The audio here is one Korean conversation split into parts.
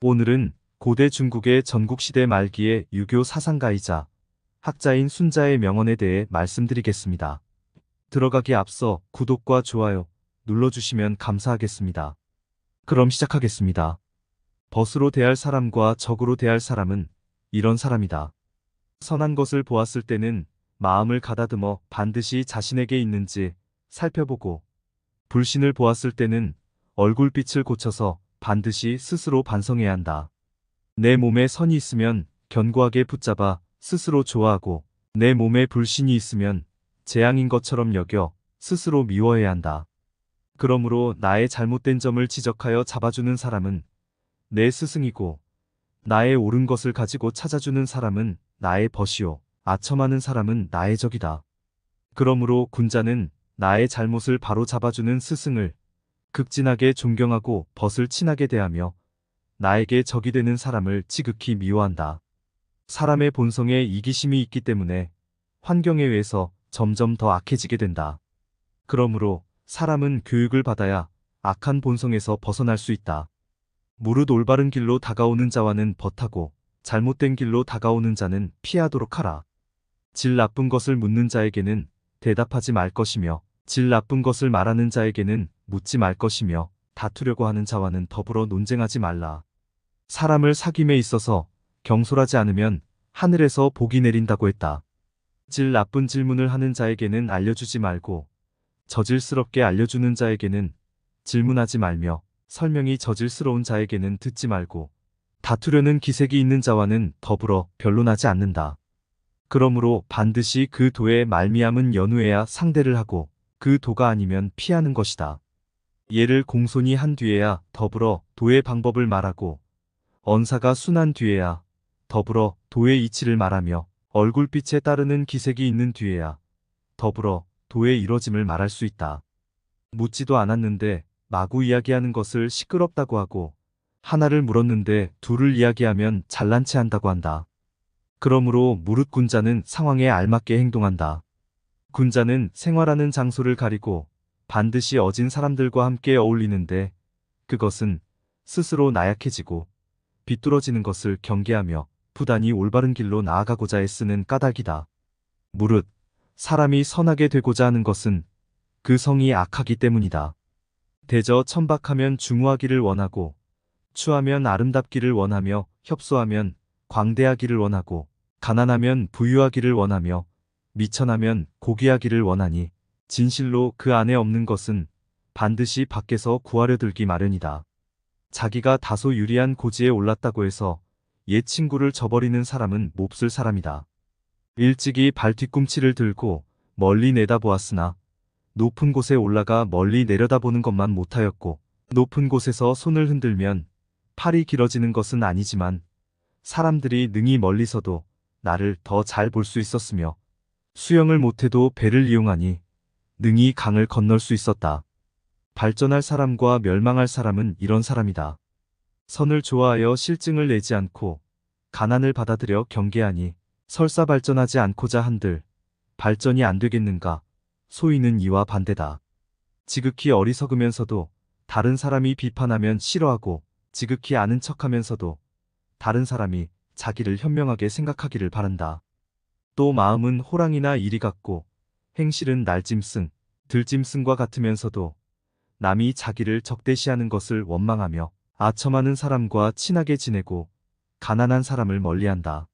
오늘은 고대 중국의 전국시대 말기의 유교 사상가이자 학자인 순자의 명언에 대해 말씀드리겠습니다. 들어가기 앞서 구독과 좋아요 눌러주시면 감사하겠습니다. 그럼 시작하겠습니다. 벗으로 대할 사람과 적으로 대할 사람은 이런 사람이다. 선한 것을 보았을 때는 마음을 가다듬어 반드시 자신에게 있는지 살펴보고 불신을 보았을 때는 얼굴빛을 고쳐서 반드시 스스로 반성해야 한다. 내 몸에 선이 있으면 견고하게 붙잡아 스스로 좋아하고 내 몸에 불신이 있으면 재앙인 것처럼 여겨 스스로 미워해야 한다. 그러므로 나의 잘못된 점을 지적하여 잡아주는 사람은 내 스승이고 나의 옳은 것을 가지고 찾아주는 사람은 나의 벗이요 아첨하는 사람은 나의 적이다. 그러므로 군자는 나의 잘못을 바로 잡아주는 스승을 극진하게 존경하고 벗을 친하게 대하며 나에게 적이 되는 사람을 지극히 미워한다. 사람의 본성에 이기심이 있기 때문에 환경에 의해서 점점 더 악해지게 된다. 그러므로 사람은 교육을 받아야 악한 본성에서 벗어날 수 있다. 무릇 올바른 길로 다가오는 자와는 벗하고 잘못된 길로 다가오는 자는 피하도록 하라. 질 나쁜 것을 묻는 자에게는 대답하지 말 것이며 질 나쁜 것을 말하는 자에게는 묻지 말 것이며 다투려고 하는 자와는 더불어 논쟁하지 말라. 사람을 사귐에 있어서 경솔하지 않으면 하늘에서 복이 내린다고 했다. 질 나쁜 질문을 하는 자에게는 알려주지 말고 저질스럽게 알려주는 자에게는 질문하지 말며 설명이 저질스러운 자에게는 듣지 말고 다투려는 기색이 있는 자와는 더불어 변론하지 않는다. 그러므로 반드시 그 도의 말미암은 연후해야 상대를 하고 그 도가 아니면 피하는 것이다. 예를 공손히 한 뒤에야 더불어 도의 방법을 말하고 언사가 순한 뒤에야 더불어 도의 이치를 말하며 얼굴빛에 따르는 기색이 있는 뒤에야 더불어 도의 이뤄짐을 말할 수 있다. 묻지도 않았는데 마구 이야기하는 것을 시끄럽다고 하고 하나를 물었는데 둘을 이야기하면 잘난 체 한다고 한다. 그러므로 무릇 군자는 상황에 알맞게 행동한다. 군자는 생활하는 장소를 가리고 반드시 어진 사람들과 함께 어울리는데 그것은 스스로 나약해지고 비뚤어지는 것을 경계하며 부단히 올바른 길로 나아가고자 애쓰는 까닭이다. 무릇 사람이 선하게 되고자 하는 것은 그 성이 악하기 때문이다. 대저 천박하면 중후하기를 원하고 추하면 아름답기를 원하며 협소하면 광대하기를 원하고 가난하면 부유하기를 원하며 미천하면 고귀하기를 원하니 진실로 그 안에 없는 것은 반드시 밖에서 구하려 들기 마련이다. 자기가 다소 유리한 고지에 올랐다고 해서 옛 친구를 저버리는 사람은 몹쓸 사람이다. 일찍이 발뒤꿈치를 들고 멀리 내다보았으나 높은 곳에 올라가 멀리 내려다보는 것만 못하였고 높은 곳에서 손을 흔들면 팔이 길어지는 것은 아니지만 사람들이 능히 멀리서도 나를 더 잘 볼 수 있었으며 수영을 못해도 배를 이용하니 능히 강을 건널 수 있었다. 발전할 사람과 멸망할 사람은 이런 사람이다. 선을 좋아하여 실증을 내지 않고 가난을 받아들여 경계하니 설사 발전하지 않고자 한들 발전이 안 되겠는가 소위는 이와 반대다. 지극히 어리석으면서도 다른 사람이 비판하면 싫어하고 지극히 아는 척하면서도 다른 사람이 자기를 현명하게 생각하기를 바란다. 또 마음은 호랑이나 이리 같고 행실은 날짐승, 들짐승과 같으면서도 남이 자기를 적대시하는 것을 원망하며 아첨하는 사람과 친하게 지내고 가난한 사람을 멀리한다.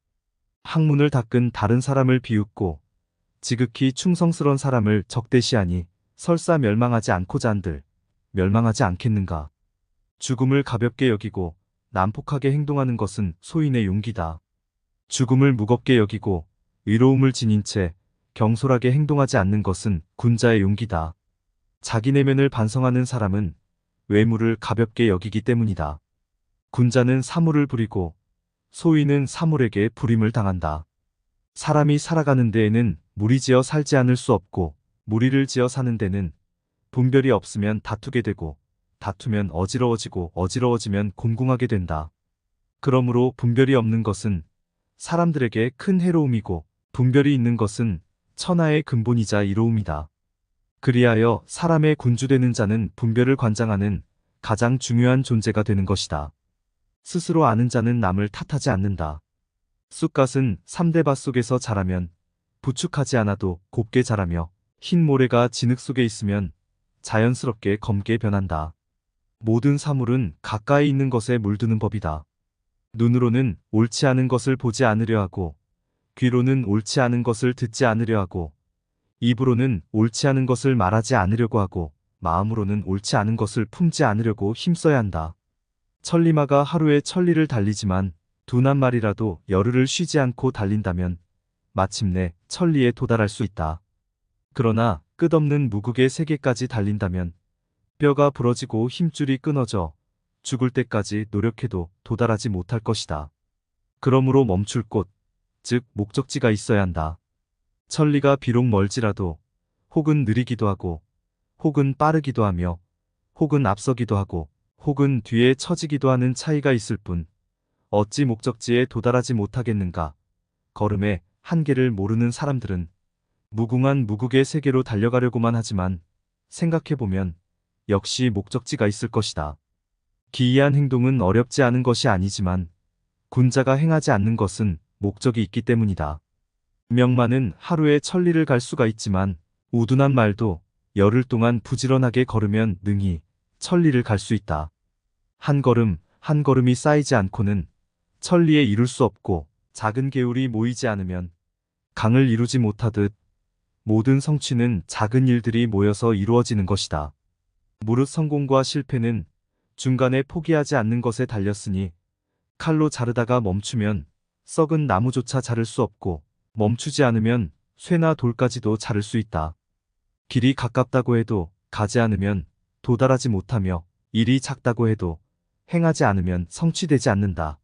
학문을 닦은 다른 사람을 비웃고 지극히 충성스런 사람을 적대시하니 설사 멸망하지 않고자 한들 멸망하지 않겠는가. 죽음을 가볍게 여기고 난폭하게 행동하는 것은 소인의 용기다. 죽음을 무겁게 여기고 의로움을 지닌 채 경솔하게 행동하지 않는 것은 군자의 용기다. 자기 내면을 반성하는 사람은 외물을 가볍게 여기기 때문이다. 군자는 사물을 부리고 소인은 사물에게 부림을 당한다. 사람이 살아가는 데에는 무리지어 살지 않을 수 없고 무리를 지어 사는 데는 분별이 없으면 다투게 되고 다투면 어지러워지고 어지러워지면 공공하게 된다. 그러므로 분별이 없는 것은 사람들에게 큰 해로움이고 분별이 있는 것은 천하의 근본이자 이로움이다. 그리하여 사람의 군주되는 자는 분별을 관장하는 가장 중요한 존재가 되는 것이다. 스스로 아는 자는 남을 탓하지 않는다. 쑥갓은 3대 밭 속에서 자라면 부축하지 않아도 곱게 자라며 흰 모래가 진흙 속에 있으면 자연스럽게 검게 변한다. 모든 사물은 가까이 있는 것에 물드는 법이다. 눈으로는 옳지 않은 것을 보지 않으려 하고, 귀로는 옳지 않은 것을 듣지 않으려 하고, 입으로는 옳지 않은 것을 말하지 않으려고 하고, 마음으로는 옳지 않은 것을 품지 않으려고 힘써야 한다. 천리마가 하루에 천리를 달리지만 두난 마리라도 열흘을 쉬지 않고 달린다면 마침내 천리에 도달할 수 있다. 그러나 끝없는 무극의 세계까지 달린다면 뼈가 부러지고 힘줄이 끊어져 죽을 때까지 노력해도 도달하지 못할 것이다. 그러므로 멈출 곳, 즉 목적지가 있어야 한다. 천리가 비록 멀지라도 혹은 느리기도 하고 혹은 빠르기도 하며 혹은 앞서기도 하고 혹은 뒤에 처지기도 하는 차이가 있을 뿐 어찌 목적지에 도달하지 못하겠는가. 걸음의 한계를 모르는 사람들은 무궁한 무국의 세계로 달려가려고만 하지만 생각해보면 역시 목적지가 있을 것이다. 기이한 행동은 어렵지 않은 것이 아니지만 군자가 행하지 않는 것은 목적이 있기 때문이다. 명만은 하루에 천리를 갈 수가 있지만 우둔한 말도 열흘 동안 부지런하게 걸으면 능히 천리를 갈 수 있다. 한 걸음 한 걸음이 쌓이지 않고는 천리에 이룰 수 없고 작은 개울이 모이지 않으면 강을 이루지 못하듯 모든 성취는 작은 일들이 모여서 이루어지는 것이다. 무릇 성공과 실패는 중간에 포기하지 않는 것에 달렸으니 칼로 자르다가 멈추면 썩은 나무조차 자를 수 없고 멈추지 않으면 쇠나 돌까지도 자를 수 있다. 길이 가깝다고 해도 가지 않으면 도달하지 못하며 일이 작다고 해도 행하지 않으면 성취되지 않는다.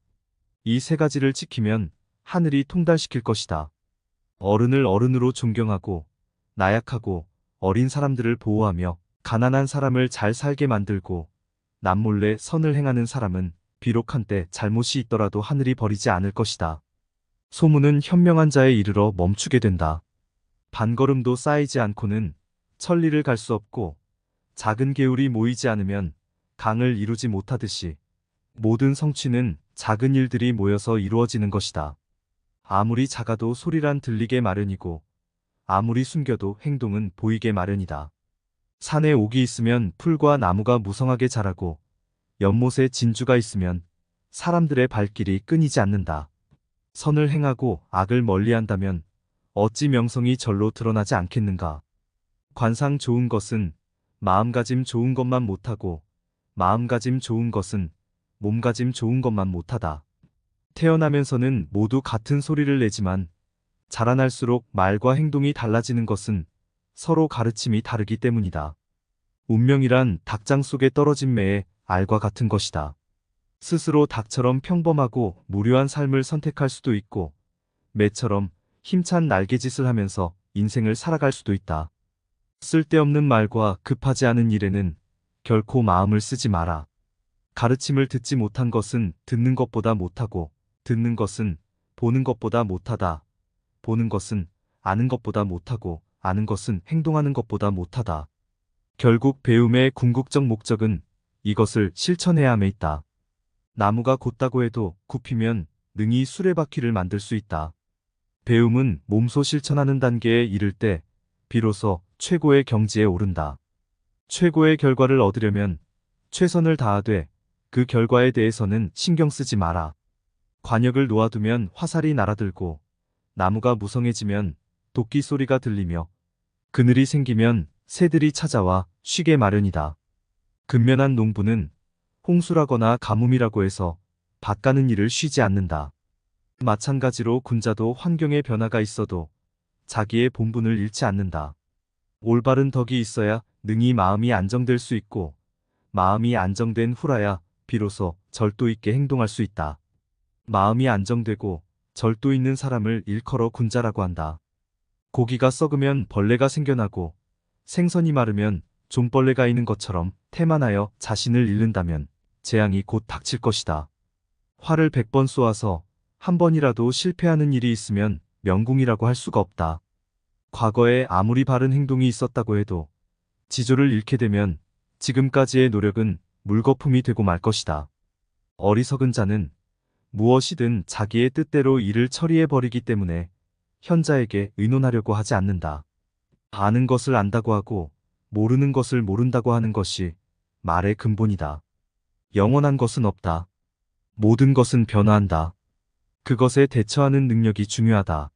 이 세 가지를 지키면 하늘이 통달시킬 것이다. 어른을 어른으로 존경하고 나약하고 어린 사람들을 보호하며 가난한 사람을 잘 살게 만들고 남몰래 선을 행하는 사람은 비록 한때 잘못이 있더라도 하늘이 버리지 않을 것이다. 소문은 현명한 자에 이르러 멈추게 된다. 반걸음도 쌓이지 않고는 천리를 갈 수 없고 작은 개울이 모이지 않으면 강을 이루지 못하듯이 모든 성취는 작은 일들이 모여서 이루어지는 것이다. 아무리 작아도 소리란 들리게 마련이고 아무리 숨겨도 행동은 보이게 마련이다. 산에 옥이 있으면 풀과 나무가 무성하게 자라고 연못에 진주가 있으면 사람들의 발길이 끊이지 않는다. 선을 행하고 악을 멀리한다면 어찌 명성이 절로 드러나지 않겠는가. 관상 좋은 것은 마음가짐 좋은 것만 못하고 마음가짐 좋은 것은 몸가짐 좋은 것만 못하다. 태어나면서는 모두 같은 소리를 내지만 자라날수록 말과 행동이 달라지는 것은 서로 가르침이 다르기 때문이다. 운명이란 닭장 속에 떨어진 매의 알과 같은 것이다. 스스로 닭처럼 평범하고 무료한 삶을 선택할 수도 있고 매처럼 힘찬 날개짓을 하면서 인생을 살아갈 수도 있다. 쓸데없는 말과 급하지 않은 일에는 결코 마음을 쓰지 마라. 가르침을 듣지 못한 것은 듣는 것보다 못하고 듣는 것은 보는 것보다 못하다. 보는 것은 아는 것보다 못하고 아는 것은 행동하는 것보다 못하다. 결국 배움의 궁극적 목적은 이것을 실천해야 함에 있다. 나무가 곧다고 해도 굽히면 능히 수레바퀴를 만들 수 있다. 배움은 몸소 실천하는 단계에 이를 때 비로소 최고의 경지에 오른다. 최고의 결과를 얻으려면 최선을 다하되 그 결과에 대해서는 신경 쓰지 마라. 관역을 놓아두면 화살이 날아들고 나무가 무성해지면 도끼 소리가 들리며 그늘이 생기면 새들이 찾아와 쉬게 마련이다. 근면한 농부는 홍수라거나 가뭄이라고 해서 밭 가는 일을 쉬지 않는다. 마찬가지로 군자도 환경의 변화가 있어도 자기의 본분을 잃지 않는다. 올바른 덕이 있어야 능히 마음이 안정될 수 있고 마음이 안정된 후라야 비로소 절도 있게 행동할 수 있다. 마음이 안정되고 절도 있는 사람을 일컬어 군자라고 한다. 고기가 썩으면 벌레가 생겨나고 생선이 마르면 좀벌레가 있는 것처럼 태만하여 자신을 잃는다면 재앙이 곧 닥칠 것이다. 화를 100번 쏘아서 한 번이라도 실패하는 일이 있으면 명궁이라고 할 수가 없다. 과거에 아무리 바른 행동이 있었다고 해도 지조를 잃게 되면 지금까지의 노력은 물거품이 되고 말 것이다. 어리석은 자는 무엇이든 자기의 뜻대로 일을 처리해버리기 때문에 현자에게 의논하려고 하지 않는다. 아는 것을 안다고 하고 모르는 것을 모른다고 하는 것이 말의 근본이다. 영원한 것은 없다. 모든 것은 변화한다. 그것에 대처하는 능력이 중요하다.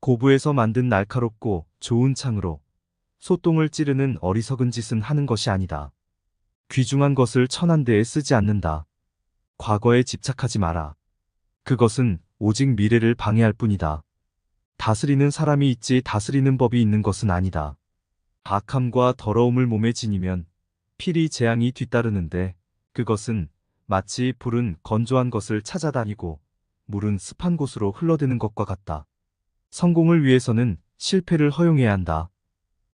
고부에서 만든 날카롭고 좋은 창으로 소똥을 찌르는 어리석은 짓은 하는 것이 아니다. 귀중한 것을 천한 데에 쓰지 않는다. 과거에 집착하지 마라. 그것은 오직 미래를 방해할 뿐이다. 다스리는 사람이 있지 다스리는 법이 있는 것은 아니다. 악함과 더러움을 몸에 지니면 필히 재앙이 뒤따르는데 그것은 마치 불은 건조한 것을 찾아다니고 물은 습한 곳으로 흘러드는 것과 같다. 성공을 위해서는 실패를 허용해야 한다.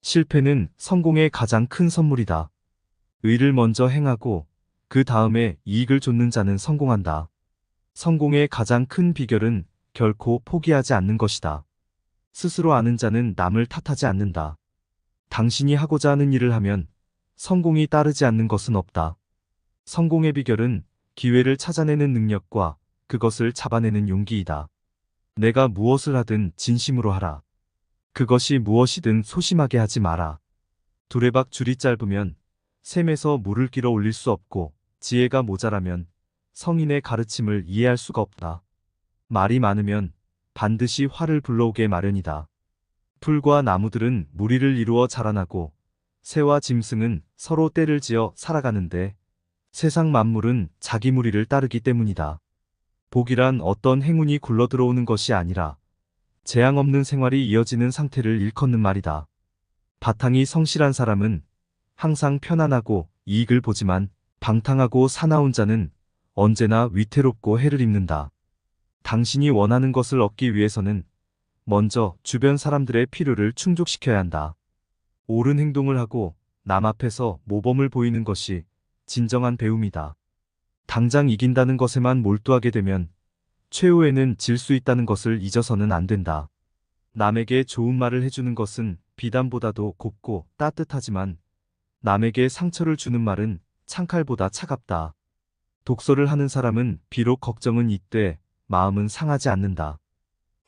실패는 성공의 가장 큰 선물이다. 의를 먼저 행하고 그 다음에 이익을 좇는 자는 성공한다. 성공의 가장 큰 비결은 결코 포기하지 않는 것이다. 스스로 아는 자는 남을 탓하지 않는다. 당신이 하고자 하는 일을 하면 성공이 따르지 않는 것은 없다. 성공의 비결은 기회를 찾아내는 능력과 그것을 잡아내는 용기이다. 내가 무엇을 하든 진심으로 하라. 그것이 무엇이든 소심하게 하지 마라. 두레박 줄이 짧으면 샘에서 물을 길어 올릴 수 없고 지혜가 모자라면 성인의 가르침을 이해할 수가 없다. 말이 많으면 반드시 화를 불러오게 마련이다. 풀과 나무들은 무리를 이루어 자라나고 새와 짐승은 서로 때를 지어 살아가는데 세상 만물은 자기 무리를 따르기 때문이다. 복이란 어떤 행운이 굴러 들어오는 것이 아니라 재앙 없는 생활이 이어지는 상태를 일컫는 말이다. 바탕이 성실한 사람은 항상 편안하고 이익을 보지만 방탕하고 사나운 자는 언제나 위태롭고 해를 입는다. 당신이 원하는 것을 얻기 위해서는 먼저 주변 사람들의 필요를 충족시켜야 한다. 옳은 행동을 하고 남 앞에서 모범을 보이는 것이 진정한 배움이다. 당장 이긴다는 것에만 몰두하게 되면 최후에는 질 수 있다는 것을 잊어서는 안 된다. 남에게 좋은 말을 해주는 것은 비단보다도 곱고 따뜻하지만 남에게 상처를 주는 말은 창칼보다 차갑다. 독서를 하는 사람은 비록 걱정은 있되 마음은 상하지 않는다.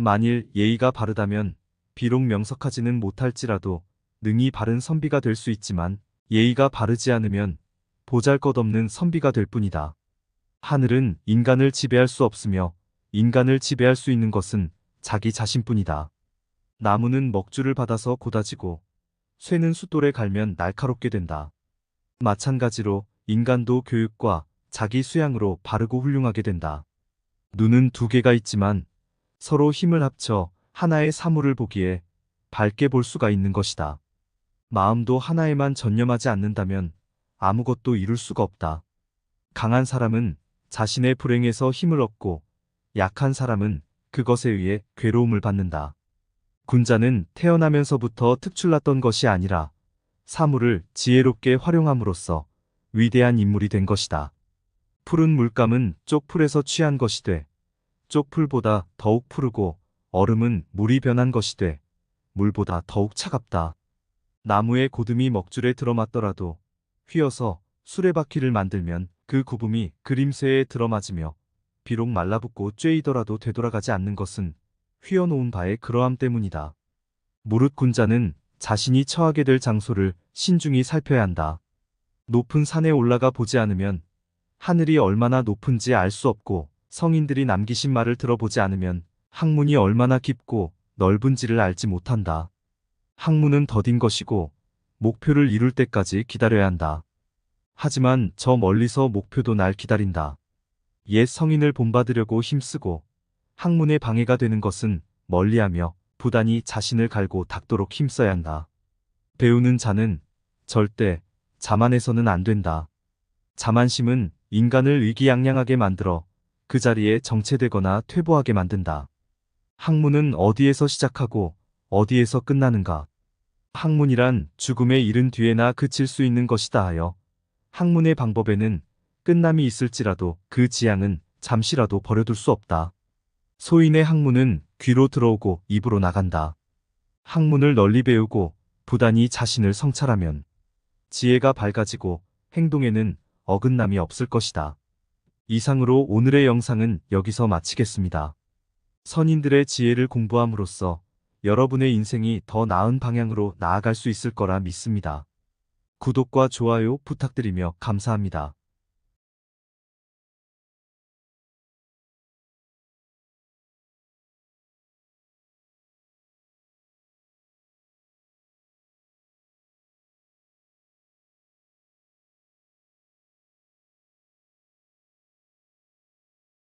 만일 예의가 바르다면 비록 명석하지는 못할지라도 능히 바른 선비가 될 수 있지만 예의가 바르지 않으면 보잘것없는 선비가 될 뿐이다. 하늘은 인간을 지배할 수 없으며 인간을 지배할 수 있는 것은 자기 자신뿐이다. 나무는 먹줄을 받아서 고다지고 쇠는 숫돌에 갈면 날카롭게 된다. 마찬가지로 인간도 교육과 자기 수양으로 바르고 훌륭하게 된다. 눈은 두 개가 있지만 서로 힘을 합쳐 하나의 사물을 보기에 밝게 볼 수가 있는 것이다. 마음도 하나에만 전념하지 않는다면 아무것도 이룰 수가 없다. 강한 사람은 자신의 불행에서 힘을 얻고 약한 사람은 그것에 의해 괴로움을 받는다. 군자는 태어나면서부터 특출났던 것이 아니라 사물을 지혜롭게 활용함으로써 위대한 인물이 된 것이다. 푸른 물감은 쪽풀에서 취한 것이 돼 쪽 풀보다 더욱 푸르고 얼음은 물이 변한 것이 돼 물보다 더욱 차갑다. 나무의 고듬이 먹줄에 들어맞더라도 휘어서 수레바퀴를 만들면 그 구름이 그림새에 들어맞으며 비록 말라붙고 쬐이더라도 되돌아가지 않는 것은 휘어놓은 바의 그러함 때문이다. 무릇 군자는 자신이 처하게 될 장소를 신중히 살펴야 한다. 높은 산에 올라가 보지 않으면 하늘이 얼마나 높은지 알 수 없고 성인들이 남기신 말을 들어보지 않으면 학문이 얼마나 깊고 넓은지를 알지 못한다. 학문은 더딘 것이고 목표를 이룰 때까지 기다려야 한다. 하지만 저 멀리서 목표도 날 기다린다. 옛 성인을 본받으려고 힘쓰고 학문에 방해가 되는 것은 멀리하며 부단히 자신을 갈고 닦도록 힘써야 한다. 배우는 자는 절대 자만해서는 안 된다. 자만심은 인간을 의기양양하게 만들어 그 자리에 정체되거나 퇴보하게 만든다. 학문은 어디에서 시작하고 어디에서 끝나는가? 학문이란 죽음에 이른 뒤에나 그칠 수 있는 것이다 하여 학문의 방법에는 끝남이 있을지라도 그 지향은 잠시라도 버려둘 수 없다. 소인의 학문은 귀로 들어오고 입으로 나간다. 학문을 널리 배우고 부단히 자신을 성찰하면 지혜가 밝아지고 행동에는 어긋남이 없을 것이다. 이상으로 오늘의 영상은 여기서 마치겠습니다. 선인들의 지혜를 공부함으로써 여러분의 인생이 더 나은 방향으로 나아갈 수 있을 거라 믿습니다. 구독과 좋아요 부탁드리며 감사합니다.